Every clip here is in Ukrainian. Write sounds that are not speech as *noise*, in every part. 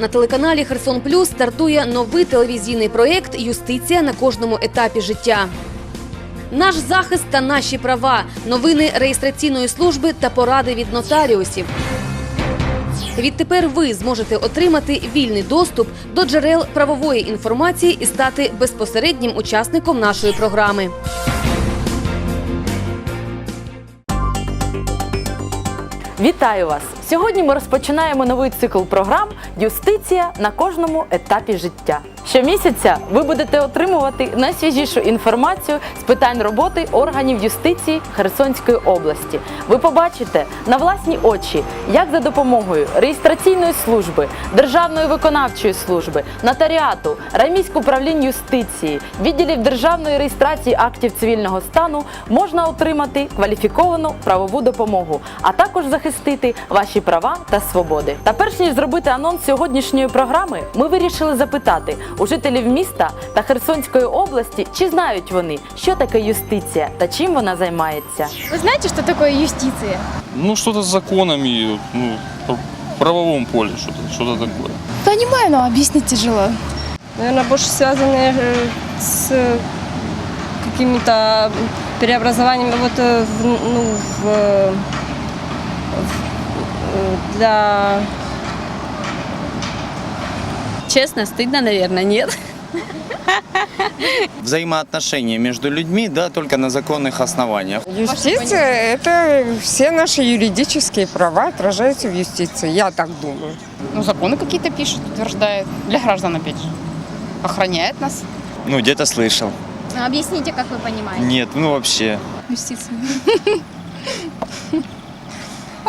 На телеканалі Херсон Плюс стартує новий телевізійний проєкт Юстиція на кожному етапі життя. Наш захист та наші права, новини реєстраційної служби та поради від нотаріусів. Відтепер ви зможете отримати вільний доступ до джерел правової інформації і стати безпосереднім учасником нашої програми. Вітаю вас! Сьогодні ми розпочинаємо новий цикл програм Юстиція на кожному етапі життя. Щомісяця ви будете отримувати найсвіжішу інформацію з питань роботи органів юстиції Херсонської області. Ви побачите на власні очі, як за допомогою реєстраційної служби, Державної виконавчої служби, нотаріату, Райміського управління юстиції, відділів державної реєстрації актів цивільного стану можна отримати кваліфіковану правову допомогу, а також захистити ваші права та свободи. Та перш ніж зробити анонс сьогоднішньої програми, ми вирішили запитати у жителів міста та Херсонської області, чи знають вони, що таке юстиція та чим вона займається. Вы знаете, что такое юстиция? Ну, что-то с законами, ну, в правовом поле что-то, что-то такое. Понимаю, но объяснить тяжело. наверное, больше связаны э, с какими-то преобразованиями вот э, в, ну, в, э, в- э, для Честно, стыдно, наверное, нет. *laughs* взаимоотношения между людьми, да, только на законных основаниях. Юстиция – это все наши юридические права отражаются в юстиции, я так думаю. Ну, законы какие-то пишет, утверждает. Для граждан, опять же. Охраняет нас. Ну, где-то слышал. Объясните, как вы понимаете. Нет, ну вообще. Юстиция. *laughs*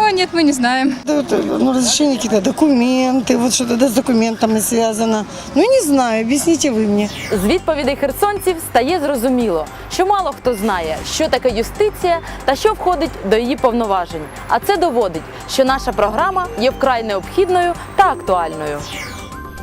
О, нет, мы не знаем. Да, вот, ну, разрешение какие-то документы, вот что-то да, с документами связано. Ну, не знаю, объясните вы мне. З відповідей херсонців стає зрозуміло, що мало хто знає, що таке юстиція та що входить до її повноважень. А це доводить, що наша програма є вкрай необхідною та актуальною.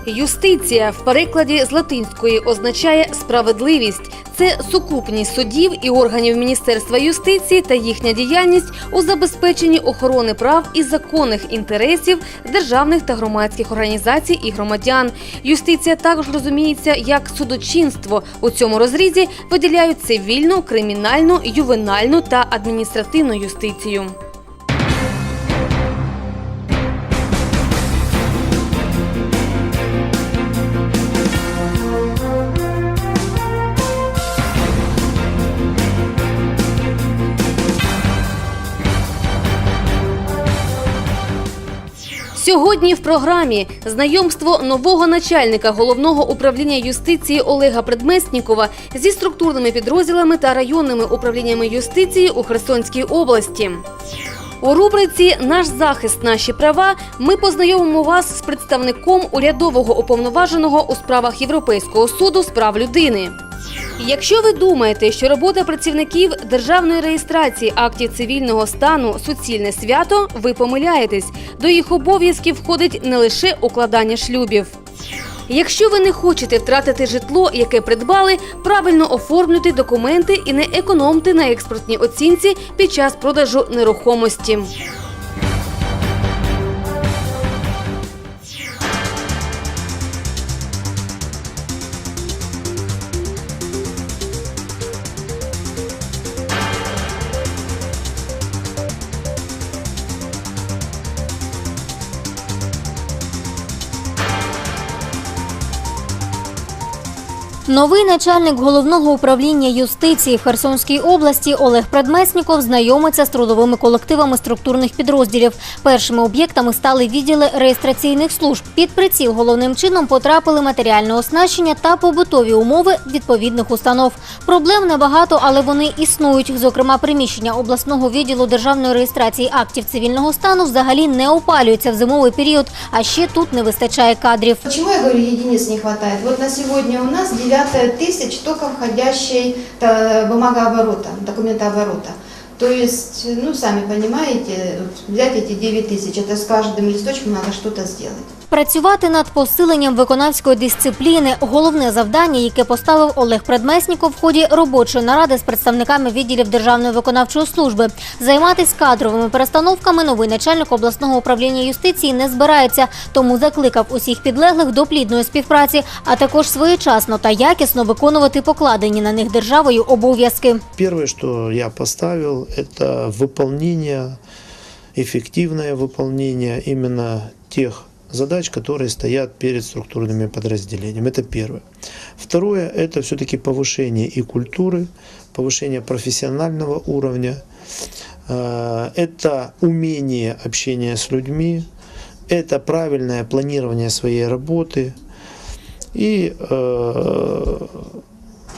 Юстиція в перекладі з латинської означає справедливість. Це сукупність судів і органів Міністерства юстиції та їхня діяльність у забезпеченні охорони прав і законних інтересів державних та громадських організацій і громадян. Юстиція також розуміється як судочинство. У цьому розрізі виділяють цивільну, кримінальну, ювенальну та адміністративну юстицію. Сьогодні в програмі знайомство нового начальника головного управління юстиції Олега Предмеснікова зі структурними підрозділами та районними управліннями юстиції у Херсонській області. У рубриці Наш захист, наші права ми познайомимо вас з представником урядового уповноваженого у справах Європейського суду з прав людини. Якщо ви думаєте, що робота працівників державної реєстрації актів цивільного стану суцільне свято, ви помиляєтесь. До їх обов'язків входить не лише укладання шлюбів. Якщо ви не хочете втратити житло, яке придбали, правильно оформлюйте документи і не економте на експортній оцінці під час продажу нерухомості. Новий начальник головного управління юстиції Херсонській області Олег Предмесніков знайомиться з трудовими колективами структурних підрозділів. Першими об'єктами стали відділи реєстраційних служб. Під приціл головним чином потрапили матеріальне оснащення та побутові умови відповідних установ. Проблем небагато, але вони існують. Зокрема, приміщення обласного відділу державної реєстрації актів цивільного стану взагалі не опалюються в зимовий період. А ще тут не вистачає кадрів. Почему я говорю, единиц не хватает? Вот на сегодня у нас 9 тысяч только входящей э, бумагооборота, документооборота. То есть, ну, сами понимаете, взять эти 9 тысяч, это с каждым листочком надо что-то сделать. Працювати над посиленням виконавської дисципліни – головне завдання, яке поставив Олег Предмесніков в ході робочої наради з представниками відділів Державної виконавчої служби. Займатися кадровими перестановками новий начальник обласного управління юстиції не збирається, тому закликав усіх підлеглих до плідної співпраці, а також своєчасно та якісно виконувати покладені на них державою обов'язки. Первое, что я поставил, это выполнение, эффективное выполнение именно тех Задач, которые стоят перед структурными подразделениями. Это первое. Второе, это все-таки повышение и культуры, повышение профессионального уровня, Э, это умение общения с людьми, это правильное планирование своей работы и э,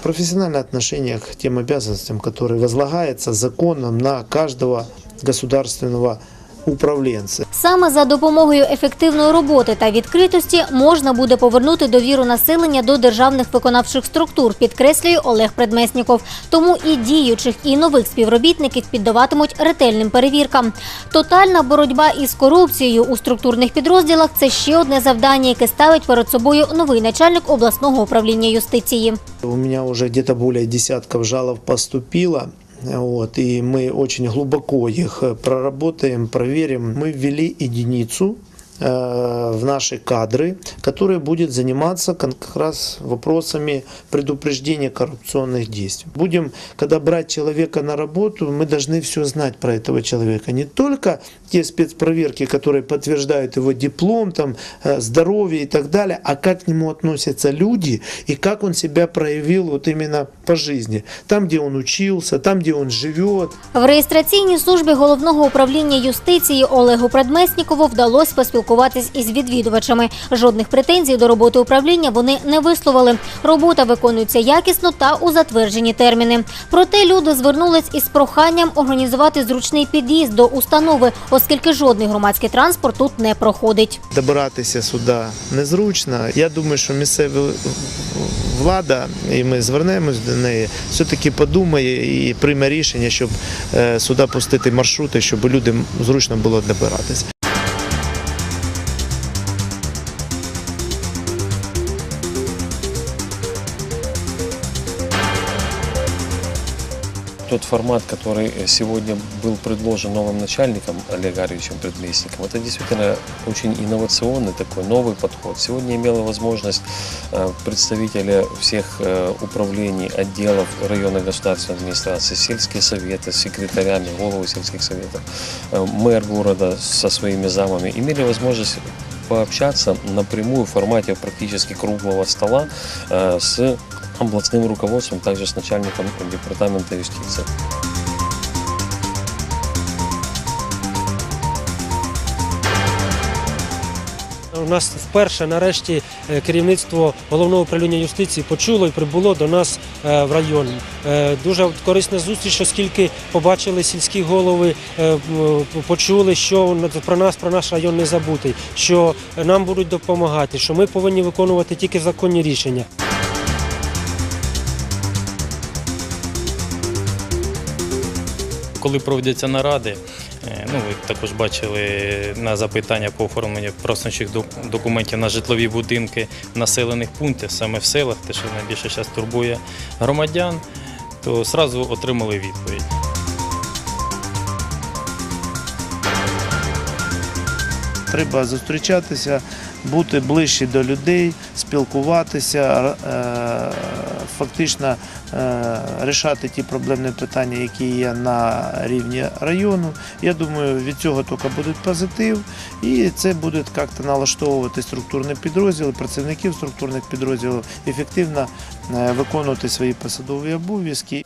профессиональное отношение к тем обязанностям, которые возлагаются законом на каждого государственного управленца. Саме за допомогою ефективної роботи та відкритості можна буде повернути довіру населення до державних виконавчих структур, підкреслює Олег Предмесніков. Тому і діючих, і нових співробітників піддаватимуть ретельним перевіркам. Тотальна боротьба із корупцією у структурних підрозділах це ще одне завдання, яке ставить перед собою новий начальник обласного управління юстиції. У меня уже где-то более десятков жалоб поступило Вот, и мы очень глубоко их э, проработаем, проверим. Мы ввели единицу э, в наши кадры, которая будет заниматься кон- как раз вопросами предупреждения коррупционных действий. Будем, когда брать человека на работу, мы должны все знать про этого человека. Не только те спецпроверки, которые подтверждают его диплом, там, э, здоровье и так далее, а как к нему относятся люди и как он себя проявил вот именно по жизни. Там, где он учился, там, где он живет. В реєстраційній службі головного управління юстиції Олегу Предмеснікову вдалося поспілкуватись із відвідувачами. Жодних претензій до роботи управління вони не висловили. Робота виконується якісно та у затверджені терміни. Проте люди звернулись із проханням організувати зручний під'їзд до установи, оскільки жодний громадський транспорт тут не проходить. Добиратися сюди незручно. Я думаю, що місцева влада, і ми звернемось до неї, все-таки подумає і прийме рішення, щоб е, сюди пустити маршрути, щоб людям зручно було добиратися. Тот формат, который сегодня был предложен новым начальником Олегом Арьевичем Предместником, это действительно очень инновационный такой новый подход. Сегодня имела возможность э, представители всех э, управлений, отделов районной государственной администрации, сельские советы секретарями, головы сельских советов, э, мэр города со своими замами имели возможность пообщаться напрямую в формате практически круглого стола э, с областным руководством, также с начальником департамента юстиции. У нас вперше нарешті е, керівництво головного управління юстиції почуло і прибуло до нас е, в район. Е, Дуже корисна зустріч, оскільки побачили сільські голови, почули, що про нас, про наш район не забутий, що нам будуть допомагати, що ми повинні виконувати тільки законні рішення. Коли проводяться наради, е, ну ви також бачили на запитання по оформленню просучих документів на житлові будинки в населених пунктах, саме в селах, те, що найбільше зараз турбує громадян, то одразу отримали відповідь. Треба зустрічатися, бути ближче до людей, спілкуватися, е, фактично е, рішати ті проблемні питання, які є на рівні району. Я думаю, від цього тільки буде позитив, і це буде як-то налаштовувати структурні підрозділи, працівників структурних підрозділів ефективно е, виконувати свої посадові обов'язки.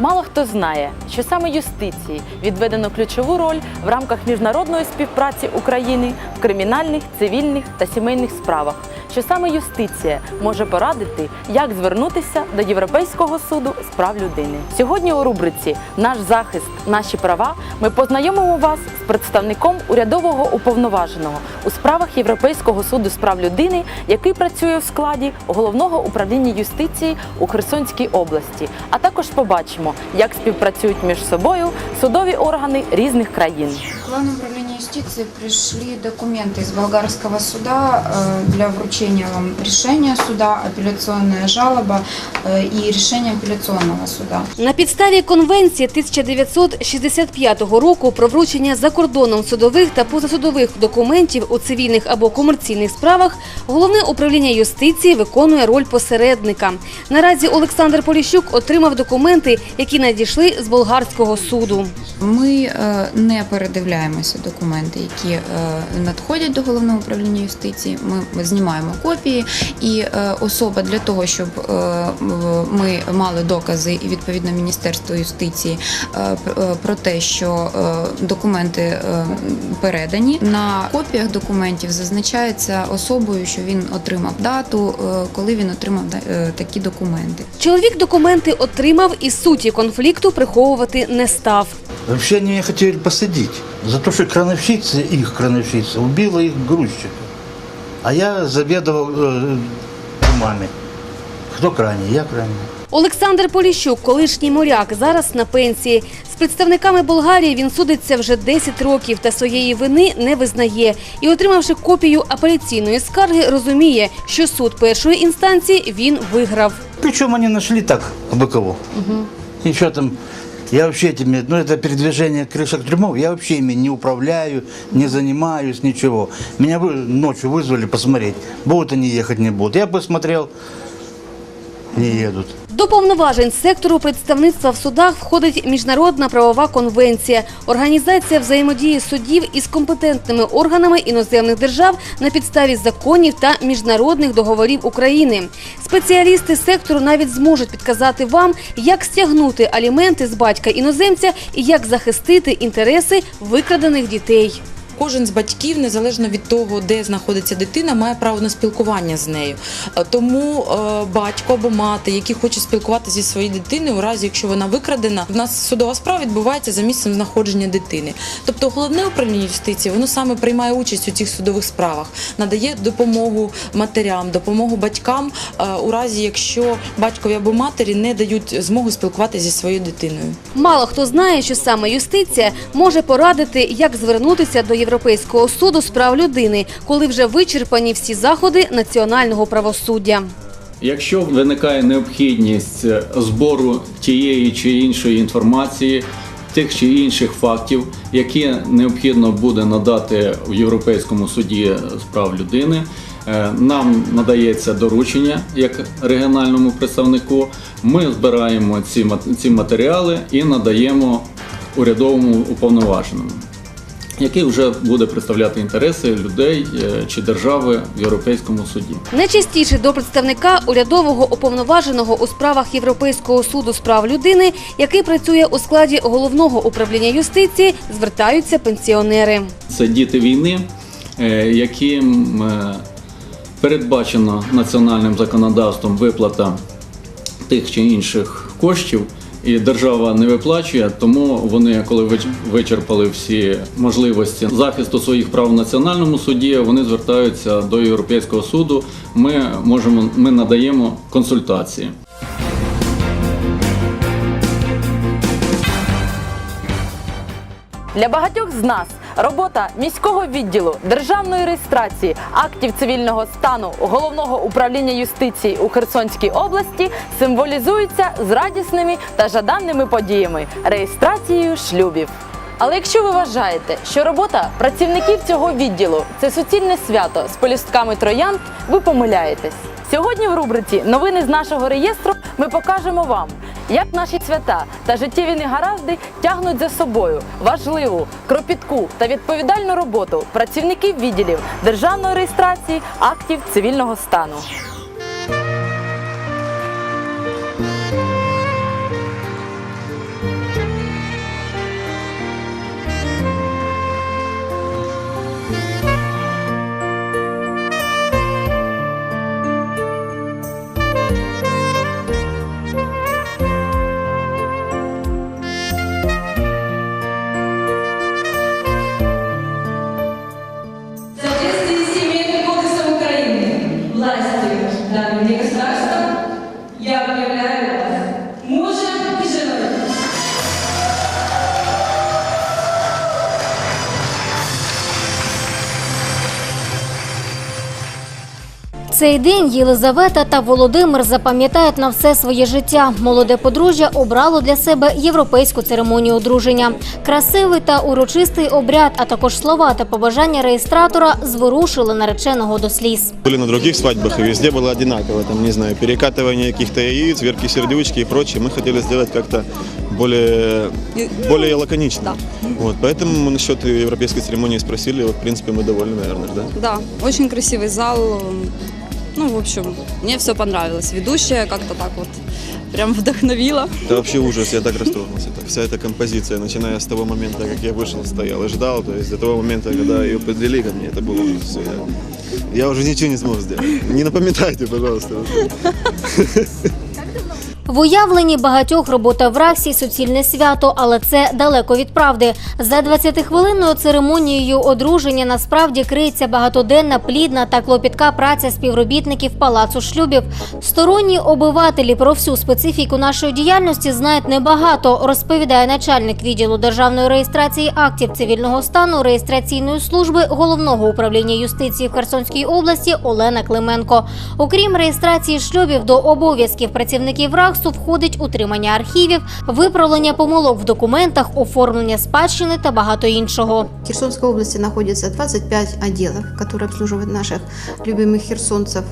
Мало хто знає, що саме юстиції відведено ключову роль в рамках міжнародної співпраці України в кримінальних, цивільних та сімейних справах, що саме юстиція може порадити, як звернутися до Європейського суду з прав людини. Сьогодні у рубриці Наш захист, наші права ми познайомимо вас з представником урядового уповноваженого у справах Європейського суду з прав людини, який працює в складі головного управління юстиції у Херсонській області. А також побачимо, як співпрацюють між собою судові органи різних країн В Главное управление юстиции пришли документы из болгарского суда э, для вручения вам решения суда, апелляционная жалоба э, и решение апелляционного суда. На підставі конвенції 1965 року про вручення за кордоном судових та позасудових документів у цивільних або комерційних справах головне управління юстиції виконує роль посередника. Наразі Олександр Поліщук отримав документи, які надійшли з болгарського суду. Ми е, не передивляємося документи, які е, надходять до головного управління юстиції. Ми знімаємо копії, і е, особа для того, щоб е, ми мали докази і відповідно Міністерство юстиції пр- про те, що е, документи е, передані. На копіях документів зазначається особою, що він отримав дату, е, коли він отримав е, такі документи. Чоловік документи отримав і суті конфлікту приховувати не став. Вообще они меня хотели посадить за то, что крановщица, их крановщица, убила их грузчика. А я заведовал э, домами. Кто крайний? Я крайний. Олександр Поліщук, колишній моряк, зараз на пенсії. З представниками Болгарії він судиться вже 10 років та своєї вини не визнає. І, отримавши копію апеляційної скарги, розуміє, що суд першої інстанції він виграв. Причем они нашли так, кого. Ничего там, я вообще этими, ну это передвижение крышек трюмов, я вообще ими не управляю, не занимаюсь, ничего. Меня вы, ночью вызвали посмотреть, будут они ехать, не будут. Я посмотрел, не едут. До повноважень сектору представництва в судах входить міжнародна правова конвенція, організація взаємодії судів із компетентними органами іноземних держав на підставі законів та міжнародних договорів України. Спеціалісти сектору навіть зможуть підказати вам, як стягнути аліменти з батька іноземця і як захистити інтереси викрадених дітей. Кожен з батьків, незалежно від того, де знаходиться дитина, має право на спілкування з нею. Е, Тому е, батько або мати, які хочуть спілкуватися зі своєю дитиною, у разі якщо вона викрадена, в нас судова справа відбувається за місцем знаходження дитини. Тобто головне управління юстиції воно саме приймає участь у цих судових справах, надає допомогу матерям, допомогу батькам е, у разі, якщо батькові або матері не дають змогу спілкуватися зі своєю дитиною. Мало хто знає, що саме юстиція може порадити, як звернутися до Європейського суду з прав людини, коли вже вичерпані всі заходи національного правосуддя. Якщо виникає необхідність е, збору тієї чи іншої інформації, тих чи інших фактів, які необхідно буде надати в Європейському суді з прав людини, е, нам надається доручення як регіональному представнику. Ми збираємо ці, мат- ці матеріали і надаємо урядовому уповноваженому. Який вже буде представляти інтереси людей е, чи держави в Європейському суді. Найчастіше до представника урядового уповноваженого у справах Європейського суду з прав людини, який працює у складі головного управління юстиції, звертаються пенсіонери. Це діти війни, е, яким е, передбачено національним законодавством виплата тих чи інших коштів, і держава не виплачує, тому вони, коли вичерпали всі можливості захисту своїх прав в національному суді, вони звертаються до Європейського суду. Ми можемо, ми надаємо консультації. Для багатьох з нас робота міського відділу державної реєстрації актів цивільного стану головного управління юстиції у Херсонській області символізується з радісними та жаданими подіями реєстрацією шлюбів. Але якщо ви вважаєте, що робота працівників цього відділу це суцільне свято з полюстками троянд, ви помиляєтесь. Сьогодні в рубриці Новини з нашого реєстру ми покажемо вам, як наші свята та життєві негаразди тягнуть за собою важливу, кропітку та відповідальну роботу працівників відділів державної реєстрації актів цивільного стану. Цей день Єлизавета та Володимир запам'ятають на все своє життя. Молоде подружжя обрало для себе європейську церемонію одруження. Красивий та урочистий обряд, а також слова та побажання реєстратора зворушили нареченого до сліз. Были на других свадьбах, и везде было одинаково. Там, не знаю, перекатывание каких-то яиц, верки сердючки и прочее. Мы хотели сделать как-то более, более лаконично. Вот, поэтому мы насчет европейской церемонии спросили. Вот, в принципе, мы довольны, наверное, да? Да, очень красивый зал. Ну, в общем, мне все понравилось. Ведущая как-то так вот прям вдохновила. Это вообще ужас, я так расстроился. Так, вся эта композиция, начиная с того момента, как я вышел, стоял и ждал, то есть до того момента, когда ее подвели ко мне, это было ужас. Всё, Я, я уже ничего не смог сделать. Не напоминайте, пожалуйста. В уявленні багатьох робота в Раксі суцільне свято, але це далеко від правди. За 20-хвилинною церемонією одруження насправді криється багатоденна, плідна та клопітка праця співробітників палацу шлюбів. Сторонні обивателі про всю специфіку нашої діяльності знають небагато, розповідає начальник відділу державної реєстрації актів цивільного стану реєстраційної служби головного управління юстиції в Херсонській області Олена Клименко. Окрім реєстрації шлюбів, до обов'язків працівників РАКСу входить утримання архівів, виправлення помилок в документах, оформлення спадщини та багато іншого. В Херсонской области находится 25 отделов, которые обслуживают наших любимых херсонцев.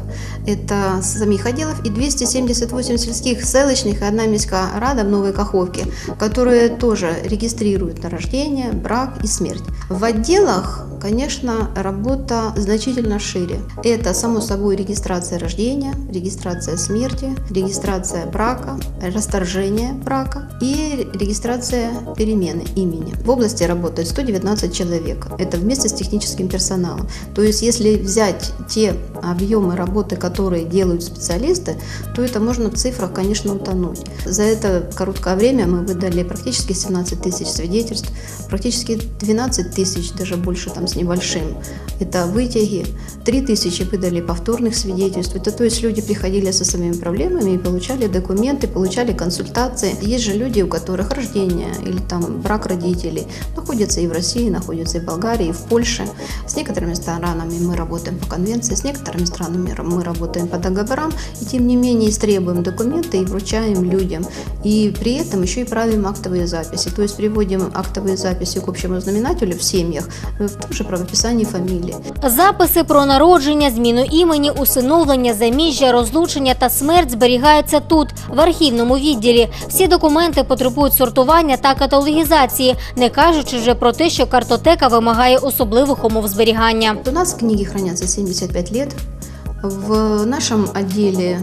Это самих отделов и 278 сельских, селочных и одна міська рада в Новой Каховке, которые тоже регистрируют на рождение, брак и смерть. В отделах, конечно, работа значительно шире. Это, само собой, регистрация рождения, регистрация смерти, регистрация брака, расторжение брака и регистрация перемены имени. В области работает 119 человек. Это вместе с техническим персоналом. То есть, если взять те объемы работы, которые делают специалисты, то это можно в цифрах, конечно, утонуть. За это короткое время мы выдали практически 17 тысяч свидетельств, практически 12 тысяч, даже больше там с небольшим. Это вытяги. 3 тысячи выдали повторных свидетельств. Это то есть люди приходили со своими проблемами и получали документы, получали консультации. Есть же люди, у которых рождение или там брак родителей находятся и в России, находятся и в Болгарии, и в Польше. С некоторыми странами мы работаем по конвенции, с некоторыми странами мы работаем по договорам, и тем не менее истребуем документы и вручаем людям. И при этом еще и правим актовые записи. То есть приводим актовые записи к общему знаменателю в семьях в том же правописании фамилии. Записи про народження, зміну імені, усиновлення, заміжжя, розлучення та смерть зберігаються тут, в архівному відділі. Всі документи потребують сортування та каталогізації, не кажучи вже про те, що картотека вимагає особливих умов зберігання. У нас книги храняться 75 років. В нашем отделе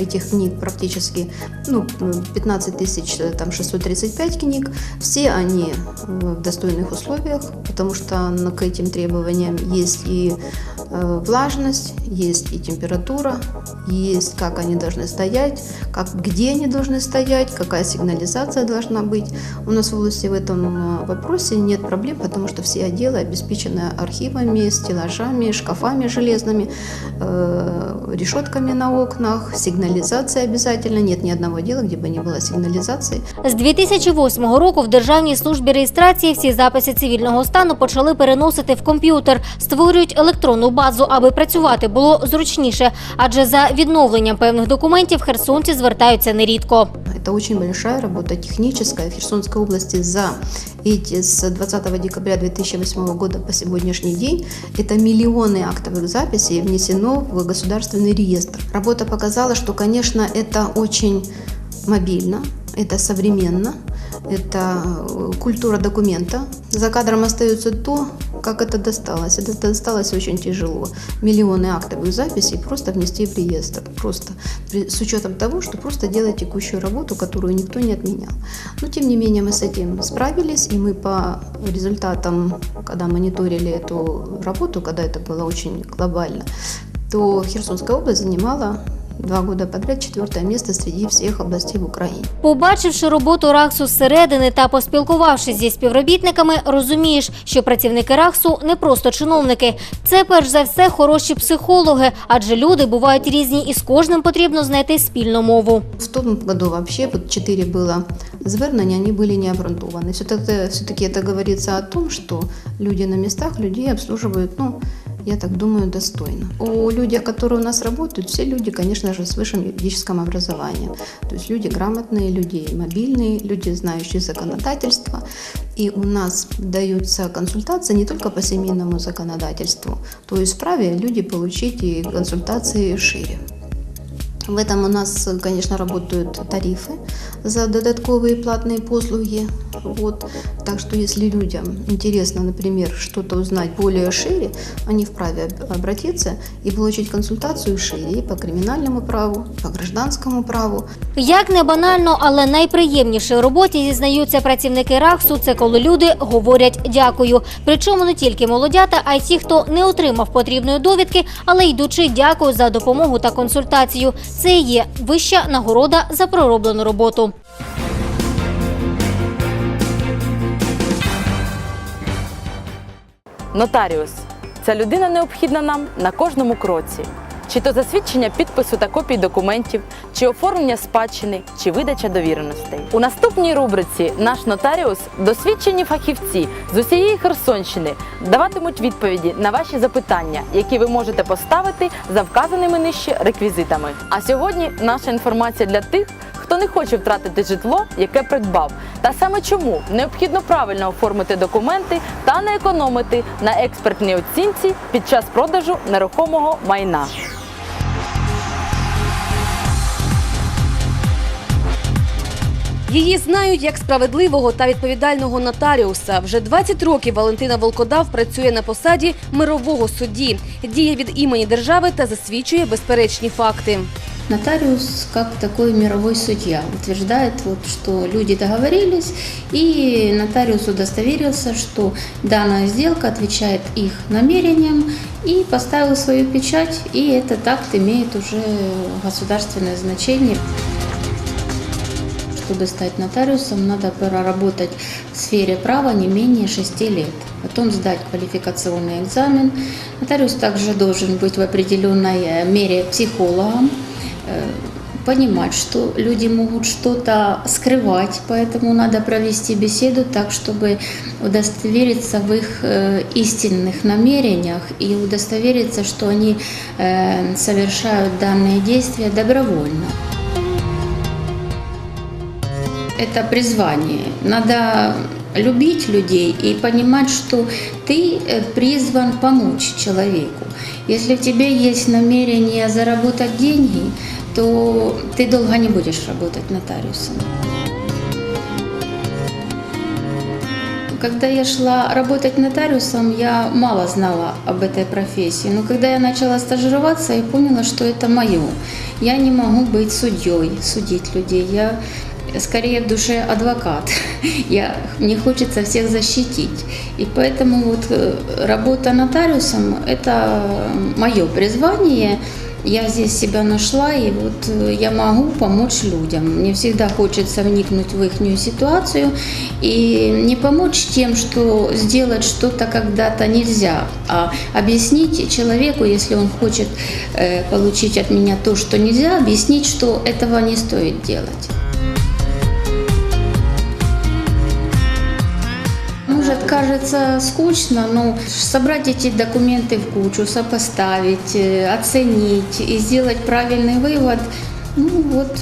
этих книг практически ну, 15 тысяч там 635 книг. Все они в достойных условиях, потому что к этим требованиям есть и э, влажность, есть и температура, есть как они должны стоять, как, где они должны стоять, какая сигнализация должна быть. У нас в области в этом э, вопросе нет проблем, потому что все отделы обеспечены архивами, стеллажами, шкафами железными, э, решетками на окнах, сигнализация обязательно. Нет ни одного дела, где бы не было сигнализации. З 2008 року в Державній службі реєстрації всі записи цивільного стану почали переносити в комп'ютер, створюють електронну базу, аби працювати було зручніше. Адже за відновленням певних документів херсонці звертаються нерідко. Это очень большая работа техническая в Херсонской области за эти с 20 декабря 2008 года по сегодняшний день. Это миллионы актовых записей внесено в государственный реестр. Работа показала, что, конечно, это очень мобильно, это современно, это э, культура документа. За кадром остается то, как это досталось. Это досталось очень тяжело. Миллионы актовых записей просто внести в реестр. Просто при- с учетом того, что просто делать текущую работу, которую никто не отменял. Но тем не менее мы с этим справились, и мы по результатам, когда мониторили эту работу, когда это было очень глобально, то Херсонская область занимала два года подряд четвертое место среди всех областей в Украине. Побачивши роботу Раксу зсередини та поспілкувавшись зі співробітниками, розумієш, що працівники Раксу не просто чиновники. Це перш за все хороші психологи, адже люди бувають різні, і з кожним потрібно знайти спільну мову. В том году вообще вот четыре было звернення, они были не обґрунтованы. Все-таки, все-таки это говорится о том, что люди на местах людей обслуживают ну, я так думаю, достойно. У людей, которые у нас работают, все люди, конечно же, с высшим юридическим образованием. То есть люди грамотные, люди мобильные, люди, знающие законодательство. И у нас даются консультации не только по семейному законодательству, то есть вправе люди получить и консультации шире. В этом у нас, конечно, работают тарифы за додатковые платные послуги. Вот. Так что если людям интересно, например, что-то узнать более шире, они вправе об- обратиться и получить консультацию шире и по криминальному праву, по гражданскому праву. Як не банально, але найприємніше у роботі зізнаються працівники РАХСу, це коли люди говорять дякую. Причому не тільки молодята, а й ті, хто не отримав потрібної довідки, але йдучи дякую за допомогу та консультацію. Це є вища нагорода за пророблену роботу. Нотаріус це людина необхідна нам на кожному кроці. Чи то засвідчення підпису та копій документів, чи оформлення спадщини, чи видача довіреностей. У наступній рубриці наш нотаріус досвідчені фахівці з усієї Херсонщини даватимуть відповіді на ваші запитання, які ви можете поставити за вказаними нижче реквізитами. А сьогодні наша інформація для тих, хто не хоче втратити житло, яке придбав, та саме чому необхідно правильно оформити документи та не економити на експертній оцінці під час продажу нерухомого майна. Її знають як справедливого та відповідального нотаріуса. Вже 20 років Валентина Волкодав працює на посаді мирового судді, діє від імені держави та засвідчує безперечні факти. Нотариус, как такой мировой судья, утверждает, вот, что люди договорились, и нотариус удостоверился, что данная сделка отвечает их намерениям, и поставил свою печать, и этот акт имеет уже государственное значение. Чтобы стать нотариусом, надо проработать в сфере права не менее 6 лет. Потом сдать квалификационный экзамен. Нотариус также должен быть в определенной э, мере психологом, э, понимать, что люди могут что-то скрывать, поэтому надо провести беседу так, чтобы удостовериться в их э, истинных намерениях и удостовериться, что они совершают данные действия добровольно. Это призвание. Надо любить людей и понимать, что ты э, призван помочь человеку. Если в тебе есть намерение заработать деньги, то ты долго не будешь работать нотариусом. Когда я шла работать нотариусом, я мало знала об этой профессии. Но когда я начала стажироваться, я поняла, что это мое. Я не могу быть судьей, судить людей. Я скорее в душе адвокат. *laughs* Я, мне хочется всех защитить. И поэтому вот э, работа нотариусом – это мое призвание. Я здесь себя нашла, и вот э, я могу помочь людям. Мне всегда хочется вникнуть в их ситуацию и не помочь тем, что сделать что-то когда-то нельзя, а объяснить человеку, если он хочет э, получить от меня то, что нельзя, объяснить, что этого не стоит делать. кажется скучно, но собрать эти документы в кучу, сопоставить, э, оценить и сделать правильный вывод, ну вот,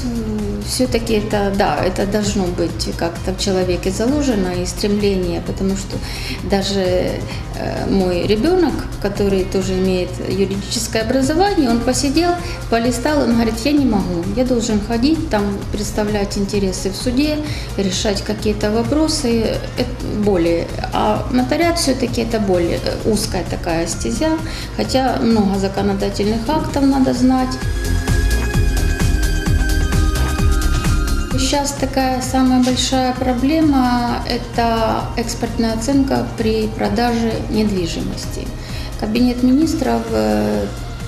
все-таки это, да, это должно быть как-то в человеке заложено и стремление, потому что даже э, мой ребенок, который тоже имеет юридическое образование, он посидел, полистал, он говорит, я не могу, я должен ходить там, представлять интересы в суде, решать какие-то вопросы, это более, а нотариат все-таки это более э, узкая такая стезя, хотя много законодательных актов надо знать. Сейчас такая самая большая проблема – это экспортная оценка при продаже недвижимости. Кабинет министров э,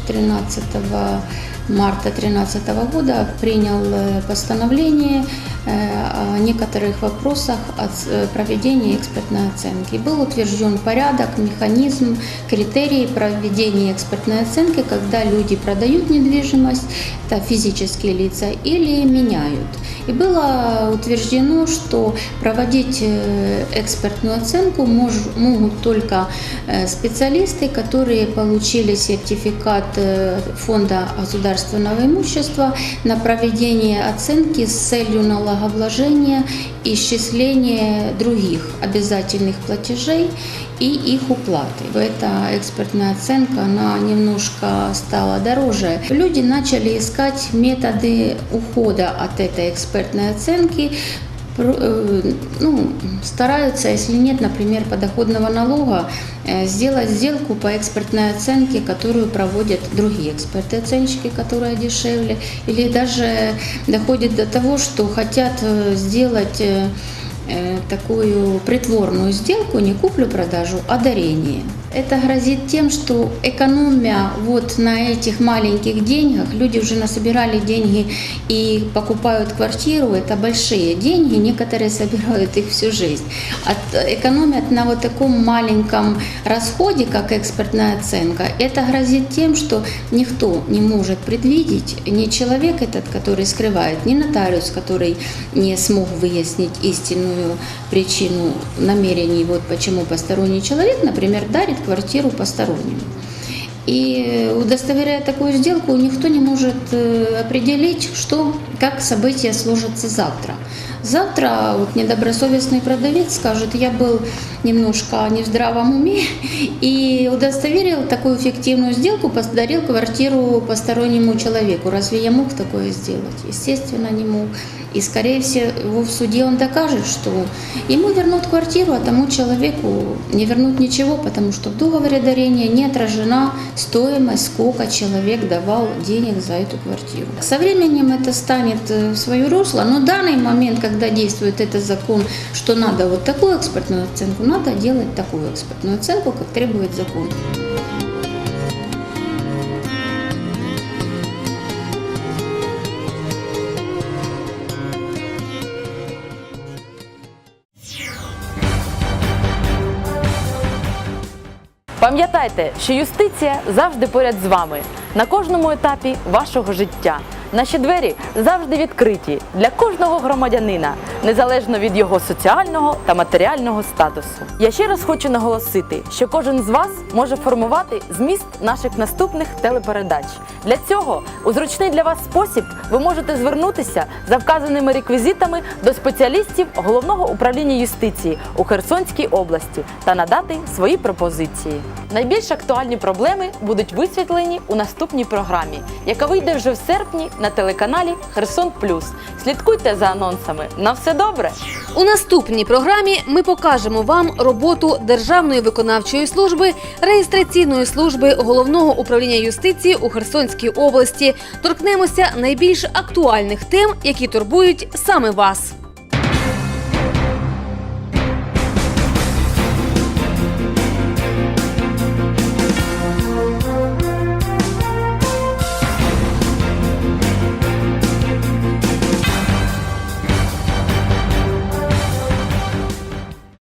13 марта 2013 года принял э, постановление э, о некоторых вопросах э, проведения экспертной оценки. Был утвержден порядок, механизм, критерии проведения экспертной оценки, когда люди продают недвижимость, это физические лица, или меняют. И было утверждено, что проводить э, экспертную оценку могут только э, специалисты, которые получили сертификат э, Фонда государственного имущества на проведение оценки с целью налогообложения и исчисления других обязательных платежей и их уплаты. Эта экспертная оценка, она немножко стала дороже. Люди начали искать методы ухода от этой экспертной оценки, Про- э, ну, стараются, если нет, например, подоходного налога, э, сделать сделку по экспертной оценке, которую проводят другие эксперты-оценщики, которые дешевле, или даже доходит до того, что хотят э, сделать э, э, такую притворную сделку, не куплю-продажу, а дарение. Это грозит тем, что экономия вот на этих маленьких деньгах, люди уже насобирали деньги и покупают квартиру, это большие деньги, некоторые собирают их всю жизнь. От, экономят на вот таком маленьком расходе, как экспертная оценка, это грозит тем, что никто не может предвидеть, ни человек этот, который скрывает, ни нотариус, который не смог выяснить истинную причину намерений, вот почему посторонний человек, например, дарит квартиру постороннему. И удостоверяя такую сделку, никто не может э, определить, что, как события сложатся завтра. Завтра вот недобросовестный продавец скажет, я был немножко не в здравом уме и удостоверил такую фиктивную сделку, подарил квартиру постороннему человеку. Разве я мог такое сделать? Естественно, не мог. И, скорее всего, в суде он докажет, что ему вернут квартиру, а тому человеку не вернут ничего, потому что в договоре дарения не отражена стоимость, сколько человек давал денег за эту квартиру. Со временем это станет э, в свое русло, но в данный момент, когда действует этот закон, что надо вот такую экспертную оценку, надо делать такую экспертную оценку, как требует закон. Пам'ятайте, що юстиція завжди поряд з вами на кожному етапі вашого життя. Наші двері завжди відкриті для кожного громадянина, незалежно від його соціального та матеріального статусу. Я ще раз хочу наголосити, що кожен з вас може формувати зміст наших наступних телепередач. Для цього у зручний для вас спосіб ви можете звернутися за вказаними реквізитами до спеціалістів головного управління юстиції у Херсонській області та надати свої пропозиції. Найбільш актуальні проблеми будуть висвітлені у наступній програмі, яка вийде вже в серпні на телеканалі Херсон Плюс. Слідкуйте за анонсами. На все добре! У наступній програмі ми покажемо вам роботу Державної виконавчої служби реєстраційної служби головного управління юстиції у Херсонській області. Торкнемося найбільш актуальних тем, які турбують саме вас.